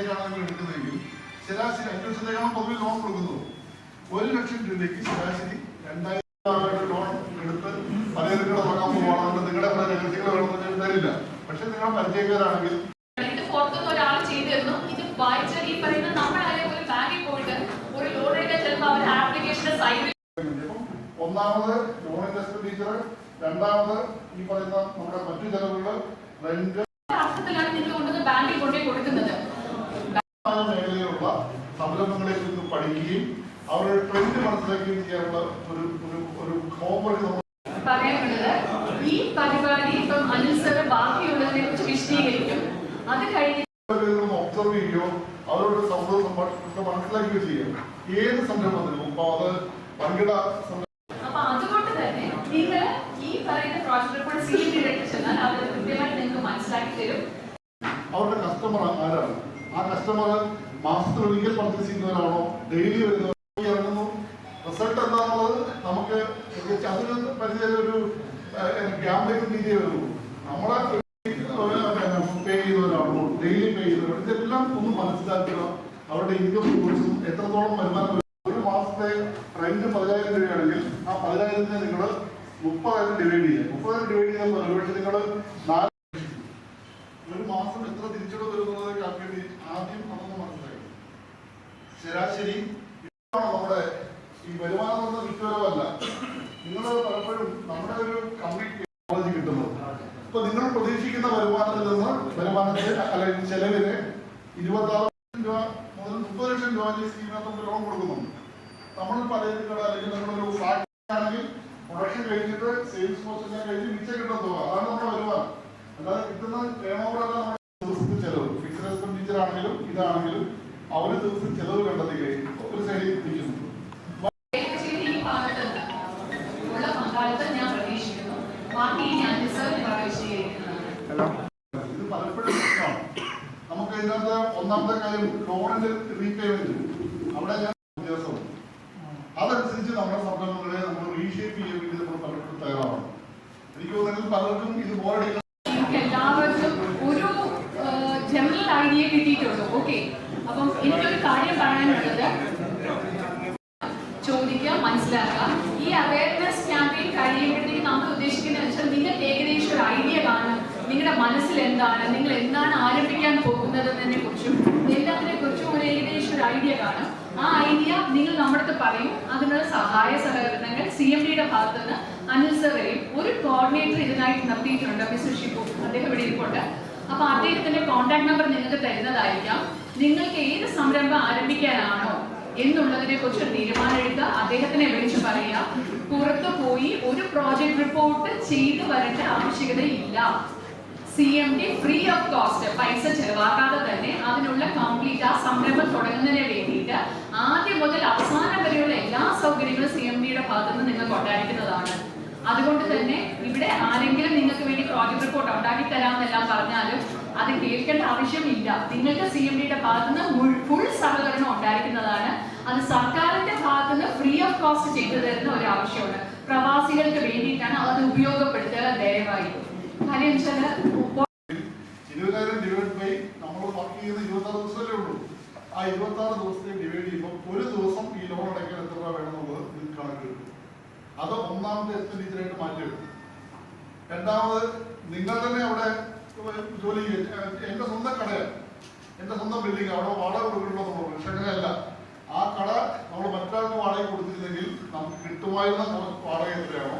വർഷത്തേക്കാണ് നിങ്ങൾ എടുക്കുന്നതെങ്കിൽ ശരാശരി അഞ്ച് ശതമാനം പൊതുവെ ലോൺ കൊടുക്കുന്നു. ഒരു ലക്ഷം രൂപയ്ക്ക് ശരാശരി രണ്ടായിരം ലോൺ എടുത്ത് തുടങ്ങാൻ പോവാണെങ്കിൽ നിങ്ങളുടെ പല രഹസ്യങ്ങൾ വേണമെന്ന് തരില്ല. പക്ഷെ നിങ്ങൾ പരിചയക്കാരാണെങ്കിൽ ഒന്നാമത് ലോൺ എടുക്കാൻ ടീച്ചർ രണ്ടാമത് ഈ പറയുന്ന നമ്മുടെ മറ്റു ചെലവുകൾ റെന്റ് സംരംഭങ്ങളിൽ നിന്ന് പഠിക്കുകയും അവരുടെ ട്രെൻഡ് മനസ്സിലാക്കുകയും ചെയ്യാനുള്ള ഒരു ഒരു ഒരു ഹോംവർക്ക് നമ്മൾ പറയാനുള്ളത് ഈ പരിപാടി ഇപ്പം അനിൽ സാറ് ബാക്കിയുള്ളതിനെ കുറിച്ച് വിശദീകരിക്കും. അത് കഴിഞ്ഞ് ഒബ്സർവ് ചെയ്യുകയോ അവരുടെ സൗഹൃദം മനസ്സിലാക്കുകയോ ചെയ്യാം ഏത് സംരംഭത്തിനും അത് വൻകിട സംരംഭം അപ്പൊ അതുകൊണ്ട് തന്നെ നിങ്ങൾ ഈ പറയുന്ന പ്രോജക്റ്റ് റിപ്പോർട്ട് സി എം ഡിയിലേക്ക് ചെന്നാൽ അവർ കൃത്യമായിട്ട് നിങ്ങൾക്ക് മനസ്സിലാക്കി തരും. അവരുടെ കസ്റ്റമർ ആരാണ്? ആ കസ്റ്റമർ മാസത്തിൽ ഒരിക്കൽ പർച്ചേസ് ചെയ്യുന്നവരാണോ ഡെയിലി ഇറങ്ങുന്നു. റിസൾട്ട് എന്താണെന്നുള്ളത് നമുക്ക് അതിന് പരിചയം ഒരു ഗ്യാമ്പിംഗ് രീതിയെ വരുള്ളൂ നമ്മളെ പേ ചെയ്യുന്നവരാണോ ഡെയിലി പേ ചെയ്യുന്നവരാണ് ഇതെല്ലാം ഒന്ന് മനസ്സിലാക്കുക അവരുടെ ഇൻകം എത്രത്തോളം വരുമാനം ഒരു മാസത്തെ റെന്റ് പതിനായിരം രൂപയാണെങ്കിൽ ആ പതിനായിരത്തിനെ നിങ്ങൾ മുപ്പതായിരം ഡിവൈഡ് ചെയ്യുക മുപ്പതായിരം ഡിവൈഡ് ഒരുപക്ഷെ നിങ്ങൾ നാല് ഒരു മാസം എത്ര തിരിച്ചടവ് വരുന്നത് കാൽക്കുലേറ്റ് ആദ്യം നമുക്ക് മനസ്സിലായി ഇതാണ് നമ്മുടെ ഈ വരുമാനം എന്ന വിറ്റുവരവല്ല നിങ്ങൾ പലപ്പോഴും നമ്മുടെ ഒരു കമ്മിറ്റി കിട്ടുന്നത് അപ്പൊ നിങ്ങൾ പ്രതീക്ഷിക്കുന്ന വരുമാനത്തിൽ നിന്ന് വരുമാനത്തിന് അല്ലെങ്കിൽ ചെലവിന് ഇരുപത്തി ആറ് ലക്ഷം രൂപ മുതൽ മുപ്പത് ലക്ഷം രൂപ സ്കീമിനകത്ത് ലോൺ കൊടുക്കുന്നുണ്ട്. നമ്മൾ പലചരക്കുകൾ അല്ലെങ്കിൽ നമ്മളൊരു ഫാക്ടറി ആണെങ്കിൽ പ്രൊഡക്ഷൻ കഴിഞ്ഞിട്ട് സെയിൽസ് പോസ്റ്റ് കഴിഞ്ഞ് മിച്ചം കിട്ടുന്ന തുക അതാണ് നമ്മുടെ വരുമാനം. അല്ലാതെ കിട്ടുന്ന ടേൺ ഓവർ അല്ല നമ്മുടെ ചെലവ്. ഫിക്സഡ് എക്സ്പെൻഡിച്ചർ ആണെങ്കിലും ഇതാണെങ്കിലും അവർ ദിവസം ചെലവ് കണ്ടെത്തുകയും ഒരു റിസർവ് വിശദീകരിക്കുന്നതാണ് ഇത് പലപ്പോഴും പ്രശ്നമാണ് നമുക്ക് ഇതിനകത്ത് ഒന്നാമത്തെ കാര്യം ലോണിന്റെ റീപേയ്മെന്റ് അവിടെ ഞാൻ വ്യത്യാസം. അതനുസരിച്ച് നമ്മുടെ സംരംഭങ്ങളെ നമ്മൾ റീഷേപ്പ് ചെയ്യാൻ വേണ്ടി നമ്മൾ പലപ്പോഴും തയ്യാറാവണം. എനിക്ക് തോന്നുന്നത് പലർക്കും ഇത് ബോർഡ് എല്ലാവർക്കും ഒരു ജനറൽ ഐഡിയ കിട്ടിയിട്ടുള്ളൂ. ഓക്കെ അപ്പം എനിക്കൊരു കാര്യം പറയാനുള്ളത്. ചോദിക്കുക മനസ്സിലാക്കുക. ഈ അവയർനെസ് ക്യാമ്പയിൻ കഴിയുമ്പോഴത്തേക്ക് നമ്മൾ ഉദ്ദേശിക്കുന്നത് വെച്ചാൽ നിങ്ങൾക്ക് ഏകദേശം ഒരു ഐഡിയ കാണും. നിങ്ങളുടെ മനസ്സിൽ എന്താണ്? നിങ്ങൾ എന്താണ് ആരംഭിക്കാൻ പോകുന്നത് എന്നതിനെ കുറിച്ചും എല്ലാത്തിനെ കുറിച്ചും ഒരു ഏകദേശം ഒരു ഐഡിയ കാണും. ആ ഐഡിയ നിങ്ങൾ നമ്മുടെ പറയും. അതിനുള്ള സഹായ സഹകരണങ്ങൾ സി എം ഡിയുടെ ഭാഗത്ത് നിന്ന് അനിൽ സറേയും ഒരു കോർഡിനേറ്റർ ഇതിനായിട്ട് നിർത്തിയിട്ടുണ്ട്. മിസ്റ്റർ ഷിപ്പു അദ്ദേഹം ഇവിടെ ഇരിപ്പുണ്ട്. അപ്പൊ അദ്ദേഹത്തിന്റെ കോൺടാക്ട് നമ്പർ നിങ്ങൾക്ക് തരുന്നതായിരിക്കാം. നിങ്ങൾക്ക് ഏത് സംരംഭം ആരംഭിക്കാനാണോ എന്നുള്ളതിനെ കുറിച്ച് ഒരു തീരുമാനം എടുക്കുക. അദ്ദേഹത്തിനെ വിളിച്ചു പറയുക പുറത്തു പോയി ഒരു പ്രോജക്ട് റിപ്പോർട്ട് ചെയ്തു വരേണ്ട ആവശ്യകതയില്ല. C M D free of cost പൈസ ചെലവാക്കാതെ തന്നെ അതിനുള്ള കംപ്ലീറ്റ് ആ സംരംഭം തുടങ്ങുന്നതിന് വേണ്ടിയിട്ട് ആദ്യം മുതൽ അവസാനം വരെയുള്ള എല്ലാ സൗകര്യങ്ങളും സി എം ഡിയുടെ ഭാഗത്ത് നിന്ന് നിങ്ങൾക്ക് ഉണ്ടായിരിക്കുന്നതാണ്. അതുകൊണ്ട് തന്നെ ഇവിടെ ആരെങ്കിലും നിങ്ങൾക്ക് വേണ്ടി പ്രോജക്ട് റിപ്പോർട്ട് ഉണ്ടാക്കി തരാമെന്നെല്ലാം പറഞ്ഞാലും അത് കേൾക്കേണ്ട ആവശ്യമില്ല. നിങ്ങൾക്ക് സി എം ഡിയുടെ ഭാഗത്തുനിന്ന് ഫുൾ സഹകരണം ഉണ്ടായിരിക്കുന്നതാണ്. അത് സർക്കാരിന്റെ ഭാഗത്തുനിന്ന് ഫ്രീ ഓഫ് കോസ്റ്റ് ചെയ്തു തരുന്ന ഒരു ആവശ്യമാണ്. പ്രവാസികൾക്ക് വേണ്ടിയിട്ടാണ് അത് ഉപയോഗപ്പെടുത്തുക ദയവായി. കാര്യം വെച്ചാൽ ആ ഇരുപത്തി ആറ് ദിവസത്തെ ഡിവൈഡ് ചെയ്യുമ്പോൾ ഒരു ദിവസം ഈ ലോൺ അടയ്ക്കാൻ എത്ര രൂപ വേണമെന്നുള്ളത് ഇത് കണക്കെടുക്കും അത് ഒന്നാമത്തെ എക്സ്പെൻഡിച്ചറായിട്ട് മാറ്റിയെടുക്കും. രണ്ടാമത് നിങ്ങൾ തന്നെ അവിടെ ജോലി എന്റെ സ്വന്തം കടയാണ് എന്റെ സ്വന്തം ബിൽഡിംഗ് അവിടെ വാടക കൊടുക്കണമെന്ന് പറഞ്ഞു പക്ഷെ ആ കട നമ്മൾ മറ്റൊരാൾക്ക് വാടക കൊടുത്തിരുന്നെങ്കിൽ നമുക്ക് കിട്ടുമായിരുന്ന വാടക എത്രയാണോ?